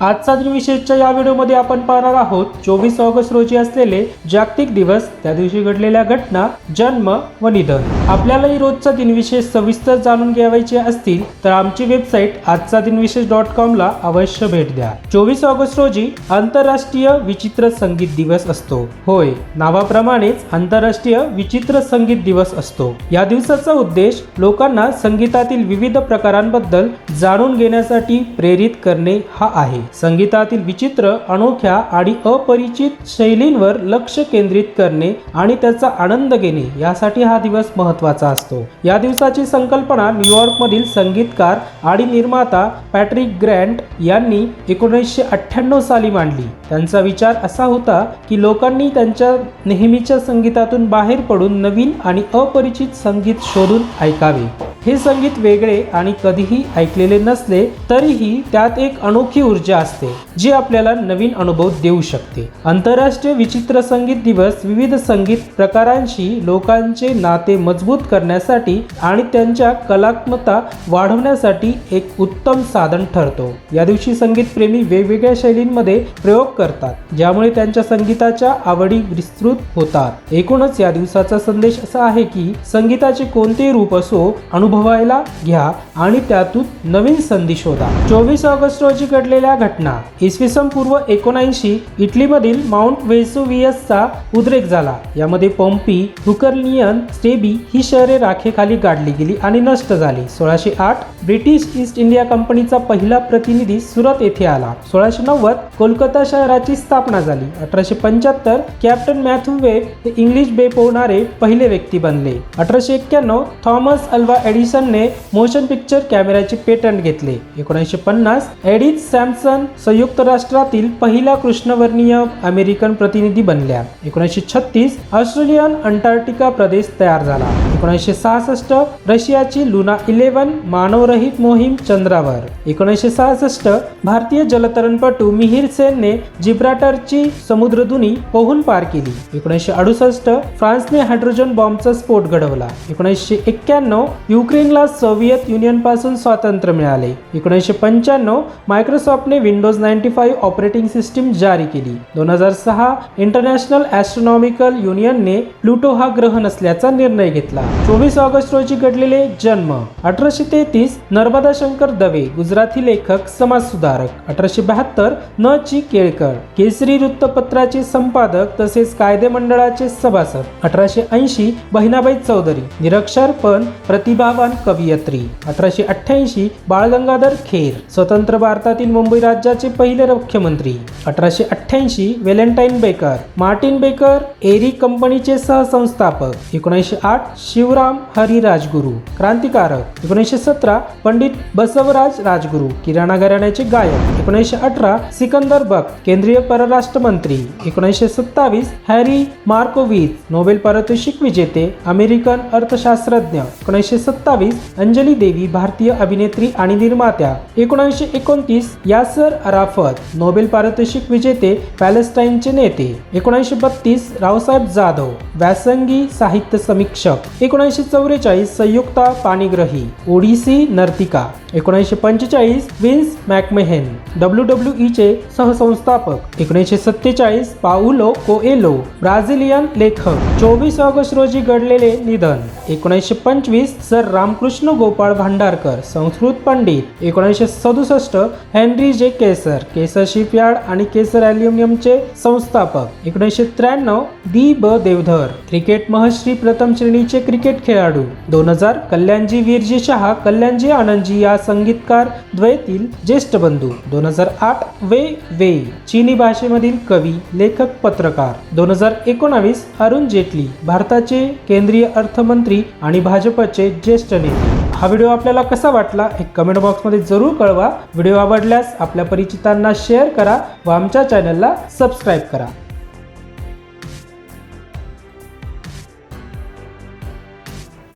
आजचा दिन विशेषच्या या व्हिडिओमध्ये आपण पाहणार आहोत चोवीस ऑगस्ट रोजी असलेले जागतिक दिवस त्या दिवशी घडलेल्या घटना जन्म व निधन. आपल्यालाही रोजचा दिनविशेष सविस्तर जाणून घ्यावायचे असतील तर आमची वेबसाईट आजचा दिनविशेष डॉट कॉमला अवश्य भेट द्या. चोवीस ऑगस्ट रोजी आंतरराष्ट्रीय विचित्र संगीत दिवस असतो. होय नावाप्रमाणेच आंतरराष्ट्रीय विचित्र संगीत दिवस असतो. या दिवसाचा उद्देश लोकांना संगीतातील विविध प्रकारांबद्दल जाणून घेण्यासाठी प्रेरित करणे हा आहे. संगीतातील विचित्र अनोख्या आणि अपरिचित शैलींवर लक्ष केंद्रित करणे आणि त्याचा आनंद घेणे यासाठी हा दिवस महत्त्वाचा असतो. या दिवसाची संकल्पना न्यूयॉर्कमधील संगीतकार आणि निर्माता पॅट्रिक ग्रँट यांनी एकोणीसशे अठ्ठ्याण्णव साली मांडली. त्यांचा विचार असा होता की लोकांनी त्यांच्या नेहमीच्या संगीतातून बाहेर पडून नवीन आणि अपरिचित संगीत शोधून ऐकावे. हे संगीत वेगळे आणि कधीही ऐकलेले नसले तरीही त्यात एक अनोखी ऊर्जा असते जी आपल्याला नवीन अनुभव देऊ शकते. आंतरराष्ट्रीय विचित्र संगीत दिवस विविध संगीत प्रकारांशी लोकांचे नाते मजबूत करण्यासाठी आणि त्यांच्या कलात्मकता वाढवण्यासाठी एक उत्तम साधन ठरतो. या दिवशी संगीत प्रेमी वेगवेगळ्या शैलींमध्ये प्रयोग करतात ज्यामुळे त्यांच्या संगीताच्या आवडी विस्तृत होतात. एकूणच या दिवसाचा संदेश असा आहे की संगीताचे कोणतेही रूप असो अनुभवायला घ्या आणि त्यातून नवीन संधी शोधा. चोवीस ऑगस्ट रोजी घडलेल्या घटना. इसवी सन पूर्व एकोणऐंशी इटलीमधील माउंट वेसुवियसचा उद्रेक झाला. यामध्ये पॉम्पी हुकरनियन स्टेबी ही शहरे राखेखाली गाडली गेली आणि नष्ट झाली. सोळाशे आठ ब्रिटिश ईस्ट इंडिया कंपनीचा पहिला प्रतिनिधी सुरत येथे आला. सोळाशे नव्वद कोलकाता शहराची स्थापना झाली. अठराशे पंच्याहत्तर कॅप्टन मॅथ्यू वेब हे इंग्लिश बे पोहणारे पहिले व्यक्ती बनले. अठराशे एक्क्याण्णव थॉमस अल्वा एडिसनने मोशन पिक्चर कॅमेऱ्याचे पेटंट घेतले. एकोणीसशे पन्नास एडिथ सॅमसन संयुक्त राष्ट्रातील पहिला कृष्णवर्णीय अमेरिकन प्रतिनिधी बनल्या. एकोणीसशे छत्तीस ऑस्ट्रेलियन अंटार्क्टिका प्रदेश तयार झाला. एकोणीसशे सहासष्ट रशियाची लुना इलेव्हन मानवरहित मोहीम चंद्रावर. एकोणीसशे सहासष्ट भारतीय जलतरणपटू मिहिर सेनने जिब्राटरची समुद्रधुनी पोहून पार केली. एकोणीसशे अडुसष्ट फ्रान्सने हायड्रोजन बॉम्बचा स्फोट घडवला. एकोणीसशे एक्क्याण्णव युक्रेनला सोव्हिएत युनियनपासून स्वातंत्र्य मिळाले. एकोणीसशे पंच्याण्णव मायक्रोसॉफ्टने Windows ninety five operating system जारी केली. दोन हजार सहा इंटरनॅशनल ॲस्ट्रॉनॉमिकल युनियनने प्लुटो हा ग्रह नसल्याचा निर्णय घेतला. चोवीस ऑगस्ट रोजी घडलेले जन्म. अठराशे तेहतीस नर्मदा शंकर दवे गुजराती लेखक समाज सुधारक अठराशे बहात्तर न ची केळकर केसरी वृत्तपत्राचे संपादक तसेच कायदे मंडळाचे सभासद. अठराशे ऐंशी बहिणाबाई चौधरी निरक्षर पण प्रतिभावान कवयित्री अठराशे अठ्ठ्याऐंशी बाळगंगाधर खेर स्वतंत्र भारतातील मुंबई राज्याचे पहिले मुख्यमंत्री अठराशे अठ्ठ्याऐंशी वेलेंटाईन बेकर मार्टिन बेकर एरी कंपनीचे सहसंस्थापक एकोणीसशे आठ शिवराम हरी राजगुरू क्रांतिकारक एकोणीसशे सतरा पंडित बसवराज राजगुरू किराणा घराण्याचे गायक एकोणीसशे अठरा सिकंदर बक केंद्रीय परराष्ट्र मंत्री एकोणीसशे सत्तावीस हॅरी मार्कोविज नोबेल पारितोषिक विजेते अमेरिकन अर्थशास्त्रज्ञ एकोणीसशे सत्तावीस अंजली देवी भारतीय अभिनेत्री आणि निर्मात्या. एकोणीसशे एकोणतीस यासर अराफत नोबेल पारितोषिक विजेते पॅलेस्टाईनचे नेते. एकोणीसशे बत्तीस रावसाहेब जाधव व्यासंगी साहित्य समीक्षक. एकोणीसशे चौवेचाळीस संयुक्ता पाणीग्रही ओडिसी नर्तिका. एकोणीसशे पंचेचाळीस विन्स मॅकमेहेन डब्ल्यू डब्ल्यू ईचे सहसंस्थापक. एकोणीसशे सत्तेचाळीस पाऊलो कोएलो ब्राझिलियन लेखक. चोवीस ऑगस्ट रोजी घडलेले निधन. एकोणीसशे पंचवीस सर रामकृष्ण गोपाळ भांडारकर संस्कृत पंडित एकोणीसशे सदुसष्ट हेनरी जे केसर केसर शिपयार्ड आणि केसर ॲल्युमिनियमचे संस्थापक एकोणीसशे त्र्याण्णव दी ब देवधर क्रिकेट महश्री प्रथम श्रेणीचे क्रिकेट खेळाडू दोन हजार कल्याणजी वीरजी शहा कल्याणजी आनंदजी या संगीतकार द्वयतील ज्येष्ठ बंधू दोन हजार आठ वे वे चीनी भाषेमधील कवी लेखक पत्रकार दोन हजार एकोणावीस अरुण जेटली भारताचे केंद्रीय अर्थमंत्री आणि भाजपचे ज्येष्ठ नेते हा व्हिडिओ आपल्याला कसा वाटला एक कमेंट बॉक्समध्ये जरूर कळवा. व्हिडिओ आवडल्यास आपल्या परिचितांना शेअर करा व आमच्या चॅनलला सबस्क्राईब करा.